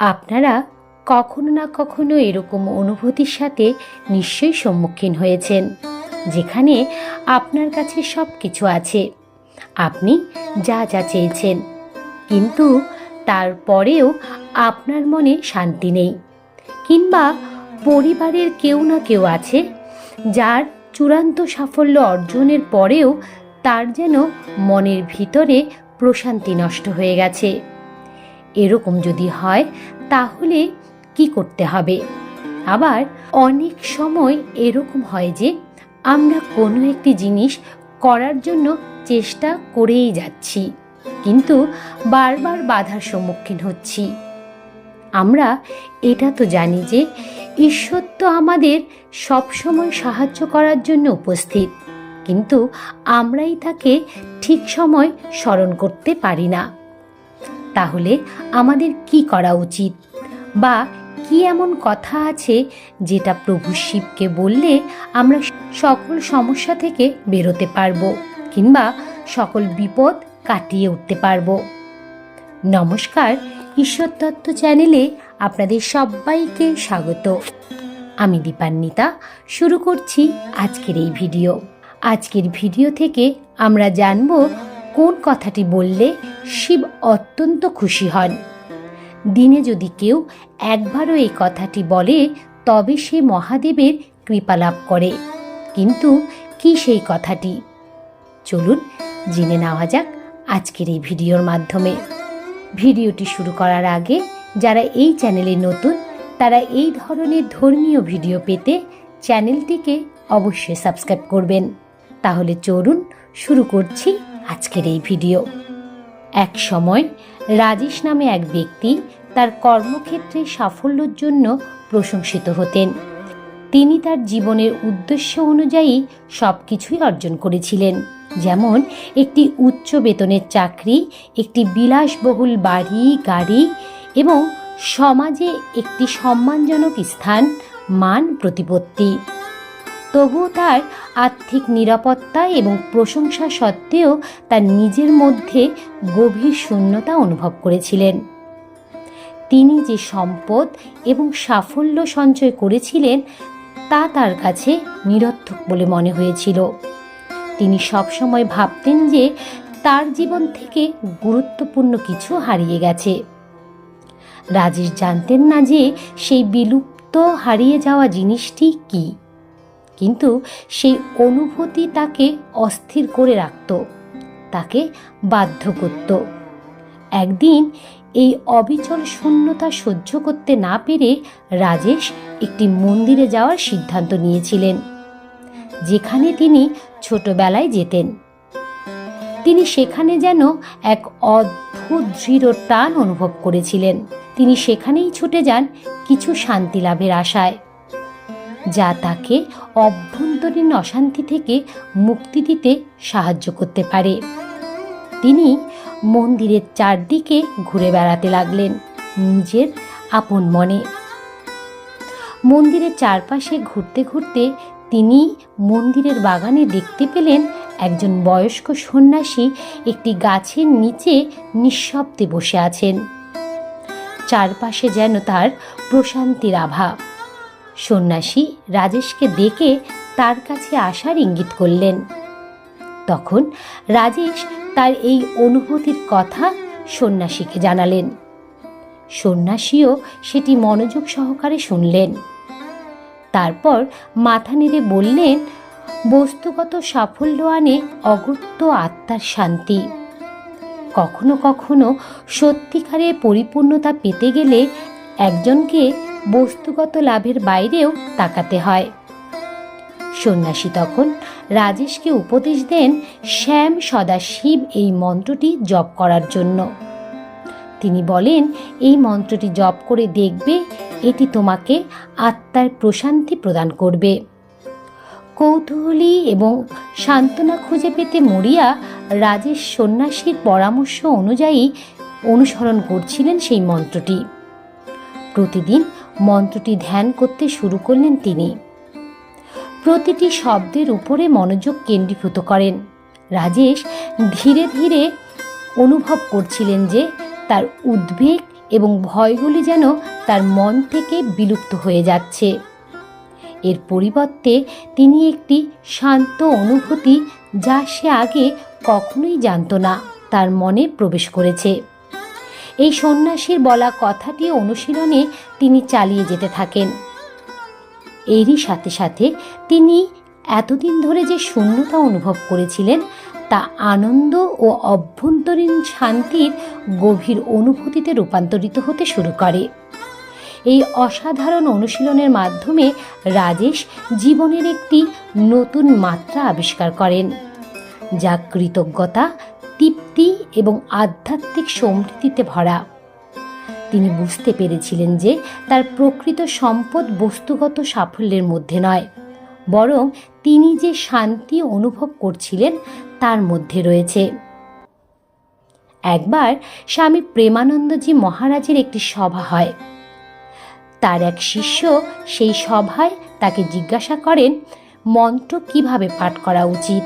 আপনারা কখনো না কখনো এরকম অনুভূতির সাথে নিশ্চয়ই সম্মুখীন হয়েছেন, যেখানে আপনার কাছে সব কিছু আছে, আপনি যা যা চেয়েছেন। কিন্তু তারপরেও আপনার মনে শান্তি নেই, কিংবা পরিবারের কেউ না কেউ আছে, যার চূড়ান্ত সাফল্য অর্জনের পরেও তার যেন মনের ভিতরে প্রশান্তি নষ্ট হয়ে গেছে। এরকম যদি হয়, তাহলে কি করতে হবে? আবার অনেক সময় এরকম হয় যে, আমরা কোনো একটি জিনিস করার জন্য চেষ্টা করেই যাচ্ছি, কিন্তু বারবার বাধার সম্মুখীন হচ্ছি। আমরা এটা তো জানি যে, ঈশ্বর তো আমাদের সবসময় সাহায্য করার জন্য উপস্থিত, কিন্তু আমরাই তাকে ঠিক সময় স্মরণ করতে পারি না। তাহলে আমাদের কি করা উচিত? বা কি এমন কথা আছে যেটা প্রভু শিবকে বললে আমরা সকল সমস্যা থেকে বেরোতে পারব কিংবা সকল বিপদ কাটিয়ে উঠতে পারব? নমস্কার, ঈশ্বর তত্ত্ব চ্যানেলে আপনাদের সবাইকে স্বাগত। আমি দীপান্বিতা, শুরু করছি আজকের এই ভিডিও। আজকের ভিডিও থেকে আমরা জানব কোন কথাটি বললে শিব অত্যন্ত খুশি হন। দিনে যদি কেউ একবারও এই কথাটি বলে, তবে সে মহাদেবের কৃপা লাভ করে। কিন্তু কি সেই কথাটি? চলুন জেনে নেওয়া যাক আজকের এই ভিডিওর মাধ্যমে। ভিডিওটি শুরু করার আগে যারা এই চ্যানেলে নতুন, তারা এই ধরনের ধর্মীয় ভিডিও পেতে চ্যানেলটিকে অবশ্যই সাবস্ক্রাইব করবেন। তাহলে চলুন শুরু করছি আজকের এই ভিডিও। এক সময় রাজেশ নামে এক ব্যক্তি তার কর্মক্ষেত্রে সাফল্যের জন্য প্রশংসিত হতেন। তিনি তার জীবনের উদ্দেশ্য অনুযায়ী সব কিছুই অর্জন করেছিলেন। যেমন একটি উচ্চ বেতনের চাকরি, একটি বিলাসবহুল বাড়ি, গাড়ি এবং সমাজে একটি সম্মানজনক স্থান, মান প্রতিপত্তি। তবুও তার আর্থিক নিরাপত্তা এবং প্রশংসা সত্ত্বেও তার নিজের মধ্যে গভীর শূন্যতা অনুভব করেছিলেন। তিনি যে সম্পদ এবং সাফল্য সঞ্চয় করেছিলেন, তা তার কাছে নিরর্থক বলে মনে হয়েছিল। তিনি সবসময় ভাবতেন যে তার জীবন থেকে গুরুত্বপূর্ণ কিছু হারিয়ে গেছে। রাজেশ জানতেন না যে সেই বিলুপ্ত হারিয়ে যাওয়া জিনিসটি কী। কিন্তু সেই অনুভূতি তাকে অস্থির করে রাখত, তাকে বাধ্য করত। একদিন এই অবিচল শূন্যতা সহ্য করতে না পেরে রাজেশ একটি মন্দিরে যাওয়ার সিদ্ধান্ত নিয়েছিলেন, যেখানে তিনি ছোটবেলায় যেতেন। তিনি সেখানে যেন এক অদ্ভুত দৃঢ় টান অনুভব করেছিলেন। তিনি সেখানেই ছুটে যান কিছু শান্তি লাভের আশায়। যা তাকে অভ্যন্তরীণ অশান্তি থেকে মুক্তি দিতে সাহায্য করতে পারে। তিনি মন্দিরের চারদিকে ঘুরে বেড়াতে লাগলেন নিজের আপন মনে। মন্দিরের চারপাশে ঘুরতে ঘুরতে তিনি মন্দিরের বাগানে দেখতে পেলেন একজন বয়স্ক সন্ন্যাসী একটি গাছের নিচে নিঃশব্দে বসে আছেন। চারপাশে যেন তার প্রশান্তির আভা। সন্ন্যাসী রাজেশকে ডেকে তার কাছে আসার ইঙ্গিত করলেন। তখন রাজেশ তার এই অনুভূতির কথা সন্ন্যাসীকে জানালেন। সন্ন্যাসীও সেটি মনোযোগ সহকারে শুনলেন। তারপর মাথা নেড়ে বললেন, বস্তুগত সাফল্য আনে অগত্য আত্মার শান্তি। কখনো কখনো সত্যিকারের পরিপূর্ণতা পেতে গেলে একজনকে বস্তুগত লাভের বাইরেও তাকাতে হয়। সন্ন্যাসী তখন রাজেশকে উপদেশ দেন শ্যাম সদাশিব এই মন্ত্রটি জপ করার জন্য। তিনি বলেন, এই মন্ত্রটি জপ করে দেখবে, এটি তোমাকে আত্মার প্রশান্তি প্রদান করবে। কৌতূহলী এবং সান্ত্বনা খুঁজে পেতে মরিয়া রাজেশ সন্ন্যাসীর পরামর্শ অনুযায়ী অনুসরণ করছিলেন সেই মন্ত্রটি। প্রতিদিন মন্ত্রটি ধ্যান করতে শুরু করলেন তিনি। প্রতিটি শব্দের উপরে মনোযোগ কেন্দ্রীভূত করেন। রাজেশ ধীরে ধীরে অনুভব করছিলেন যে তার উদ্বেগ এবং ভয়গুলি যেন তার মন থেকে বিলুপ্ত হয়ে যাচ্ছে। এর পরিবর্তে তিনি একটি শান্ত অনুভূতি যা সে আগে কখনোই জানত না, তার মনে প্রবেশ করেছে। এই সন্ন্যাসীর বলা কথাটি অনুশীলনে তিনি চালিয়ে যেতে থাকেন। এরই সাথে সাথে তিনি এতদিন ধরে যে শূন্যতা অনুভব করেছিলেন, তা আনন্দ ও অভ্যন্তরীণ শান্তির গভীর অনুভূতিতে রূপান্তরিত হতে শুরু করে। এই অসাধারণ অনুশীলনের মাধ্যমে রাজেশ জীবনের একটি নতুন মাত্রা আবিষ্কার করেন, যা কৃতজ্ঞতা তৃপ্তি এবং আধ্যাত্মিক সমৃদ্ধিতে ভরা। তিনি বুঝতে পেরেছিলেন যে তার প্রকৃত সম্পদ বস্তুগত সাফল্যের মধ্যে নয়, বরং তিনি যে শান্তি অনুভব করছিলেন তার মধ্যে রয়েছে। একবার স্বামী প্রেমানন্দজি মহারাজের একটি সভা হয়। তার এক শিষ্য সেই সভায় তাকে জিজ্ঞাসা করেন, মন্ত্র কীভাবে পাঠ করা উচিত?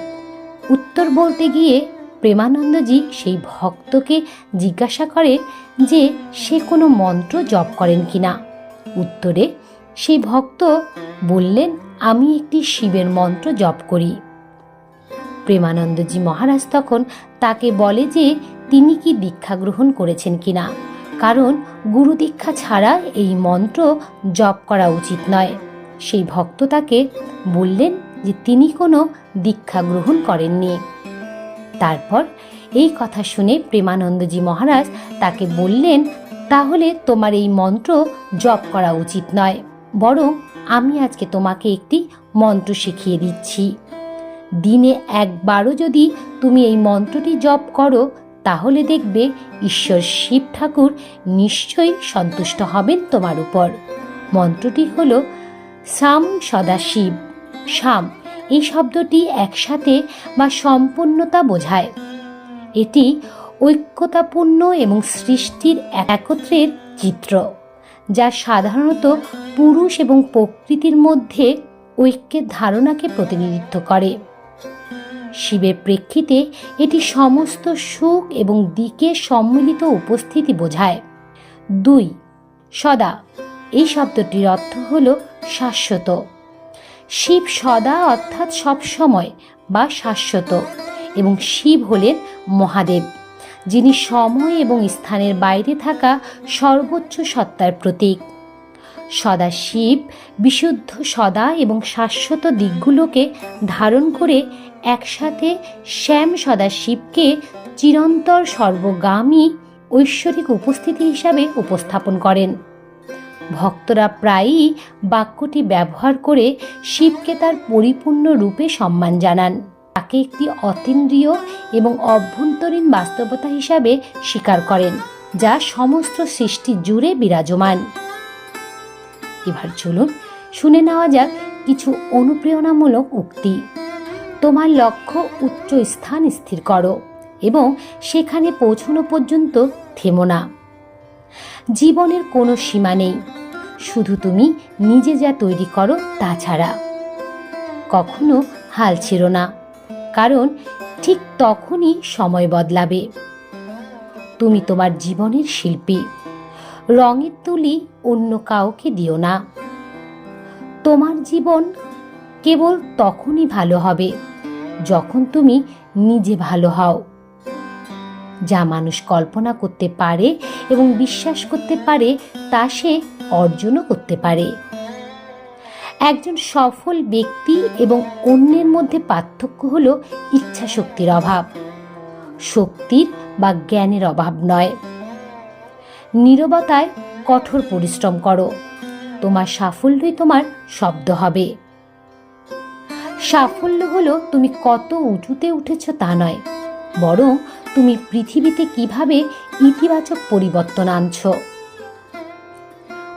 উত্তর বলতে গিয়ে প্রেমানন্দজি সেই ভক্তকে জিজ্ঞাসা করে যে সে কোনো মন্ত্র জপ করেন কি না উত্তরে, সেই ভক্ত বললেন, আমি একটি শিবের মন্ত্র জপ করি। প্রেমানন্দজি মহারাজ তখন তাকে বলে যে তিনি কি দীক্ষা গ্রহণ করেছেন কিনা। কারণ গুরু দীক্ষা ছাড়া এই মন্ত্র জপ করা উচিত নয়। সেই ভক্ত তাকে বললেন যে তিনি কোনো দীক্ষা গ্রহণ করেননি। তারপর এই কথা শুনে প্রেমানন্দজি মহারাজ তাকে বললেন, তাহলে তোমার এই মন্ত্র জপ করা উচিত নয়, বরং আমি আজকে তোমাকে একটি মন্ত্র শিখিয়ে দিচ্ছি। দিনে একবারও যদি তুমি এই মন্ত্রটি জপ করো, তাহলে দেখবে ঈশ্বর শিব ঠাকুর নিশ্চয়ই সন্তুষ্ট হবেন তোমার উপর। মন্ত্রটি হল সাম সদাশিব। শাম এই শব্দটি একসাথে বা সম্পূর্ণতা বোঝায়। এটি ঐক্যতাপূর্ণ এবং সৃষ্টির একত্রের চিত্র, যা সাধারণত পুরুষ এবং প্রকৃতির মধ্যে ঐক্যের ধারণাকে প্রতিনিধিত্ব করে। শিবের প্রেক্ষিতে এটি সমস্ত সুখ এবং দিকে সম্মিলিত উপস্থিতি বোঝায়। দুই, সদা। এই শব্দটির অর্থ হল শাশ্বত। শিব সদা অর্থাৎ সবসময় বা শাশ্বত এবং শিব হলেন মহাদেব, যিনি সময় এবং স্থানের বাইরে থাকা সর্বোচ্চ সত্তার প্রতীক। সদা শিব বিশুদ্ধ সদা এবং শাশ্বত দিকগুলোকে ধারণ করে একসাথে শ্যাম সদা শিবকে চিরন্তর সর্বগামী ঐশ্বরিক উপস্থিতি হিসাবে উপস্থাপন করেন। ভক্তরা প্রায়ই বাক্যটি ব্যবহার করে শিবকে তার পরিপূর্ণ রূপে সম্মান জানান। তাকে একটি অতীন্দ্রিয় এবং অভ্যন্তরীণ বাস্তবতা হিসাবে স্বীকার করেন, যা সমস্ত সৃষ্টি জুড়ে বিরাজমান। এবার চলুন শুনে নেওয়া যাক কিছু অনুপ্রেরণামূলক উক্তি। তোমার লক্ষ্য উচ্চ স্থান স্থির করো এবং সেখানে পৌঁছানো পর্যন্ত থেমো না। জীবনের কোনো সীমা নেই। শুধু তুমি নিজে যা তৈরি করো তা ছাড়া। কখনো হাল ছিল না, কারণ ঠিক তখনই সময় বদলাবে। তুমি তোমার জীবনের শিল্পী, রঙের তুলি অন্য কাউকে দিও না। তোমার জীবন কেবল তখনই ভালো হবে, যখন তুমি নিজে ভালো হও। যা মানুষ কল্পনা করতে পারে এবং বিশ্বাস করতে পারে, তা সে অর্জনও করতে পারে। একজন সফল ব্যক্তি এবং অন্যের মধ্যে পার্থক্য হল ইচ্ছা শক্তির অভাব। শক্তির বা জ্ঞানের অভাব নয়। নীরবতায় কঠোর পরিশ্রম করো। তোমার সাফল্যই তোমার শব্দ হবে। সাফল্য হলো তুমি কত উঁচুতে উঠেছ তা নয়, বরং তুমি পৃথিবীতে কীভাবে ইতিবাচক পরিবর্তন আনছো।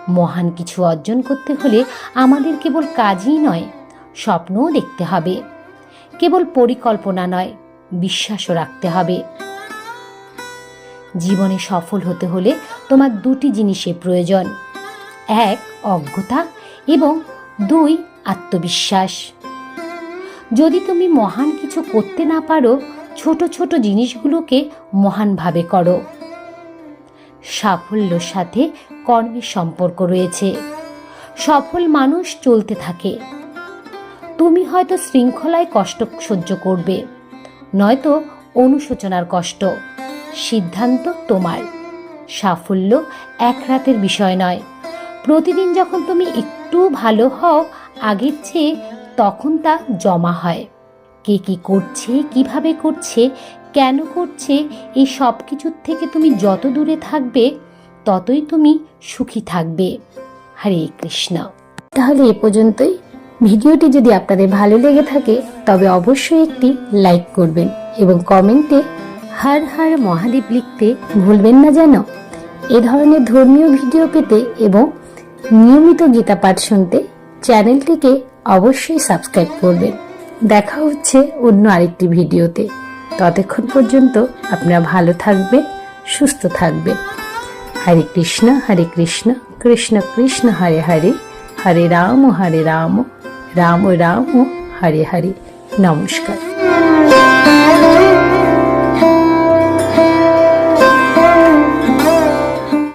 মহান কিছু অর্জন করতে হলে আমাদের কেবল কাজই নয়, স্বপ্নও দেখতে হবে। কেবল পরিকল্পনা নয়, বিশ্বাসও রাখতে হবে। জীবনে সফল হতে হলে তোমার দুটি জিনিসের প্রয়োজন, এক, অজ্ঞতা এবং দুই, আত্মবিশ্বাস। যদি তুমি মহান কিছু করতে না পারো, ছোট ছোট জিনিসগুলোকে মহানভাবে করো। সাফল্যর সাথে কর্মের সম্পর্ক রয়েছে। সফল মানুষ চলতে থাকে। তুমি হয়তো শৃঙ্খলায় কষ্ট সহ্য করবে, নয়তো অনুশোচনার কষ্ট। সিদ্ধান্ত তোমার। সাফল্য এক রাতের বিষয় নয়। প্রতিদিন যখন তুমি একটু ভালো হও, আগের চেয়ে তখন তা জমা হয়। কে কি করছে, কীভাবে করছে কেন করছে? এই সব কিছুর থেকে তুমি যত দূরে থাকবে, ততই তুমি সুখী থাকবে। হরে কৃষ্ণ। তাহলে এ পর্যন্তই। ভিডিওটি যদি আপনাদের ভালো লেগে থাকে, তবে অবশ্যই একটি লাইক করবেন এবং কমেন্টে হর হর মহাদেব লিখতে ভুলবেন না যেন। এ ধরনের ধর্মীয় ভিডিও পেতে এবং নিয়মিত গীতা পাঠ শুনতে চ্যানেলটিকে অবশ্যই সাবস্ক্রাইব করবেন। দেখা হচ্ছে অন্য আরেকটি ভিডিওতে। ততক্ষণ পর্যন্ত আপনারা ভালো থাকবে সুস্থ থাকবে হরে কৃষ্ণ হরে কৃষ্ণ কৃষ্ণ কৃষ্ণ, হরে হরে। হরে রাম হরে রাম রাম রাম, হরে হরে। নমস্কার।